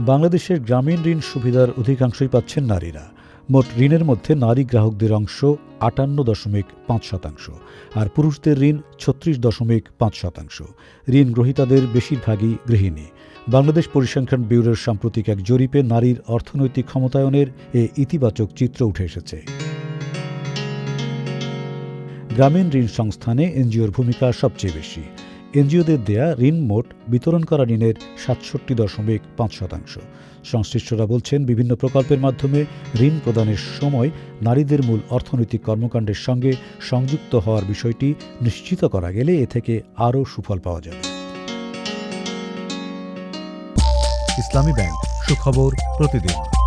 বাংলাদেশের গ্রামীণ ঋণ সুবিধার অধিকাংশই পাচ্ছেন নারীরা। মোট ঋণের মধ্যে নারী গ্রাহকদের অংশ আটান্ন দশমিক পাঁচ শতাংশ আর পুরুষদের ঋণ ছত্রিশ দশমিক পাঁচ শতাংশ। ঋণ গ্রহীতাদের বেশিরভাগই গৃহিণী। বাংলাদেশ পরিসংখ্যান ব্যুরোর সাম্প্রতিক এক জরিপে নারীর অর্থনৈতিক ক্ষমতায়নের এ ইতিবাচক চিত্র উঠে এসেছে। গ্রামীণ ঋণ সংস্থানে এনজিওর ভূমিকা সবচেয়ে বেশি। এনজিওদের দেয়া ঋণ মোট বিতরণ করা ঋণের সাতষট্টি দশমিক পাঁচ শতাংশ। সংশ্লিষ্টরা বলছেন, বিভিন্ন প্রকল্পের মাধ্যমে ঋণ প্রদানের সময় নারীদের মূল অর্থনৈতিক কর্মকাণ্ডের সঙ্গে সংযুক্ত হওয়ার বিষয়টি নিশ্চিত করা গেলে এ থেকে আরও সুফল পাওয়া যাবে। ইসলামী ব্যাংক, সুখবর প্রতিদিন।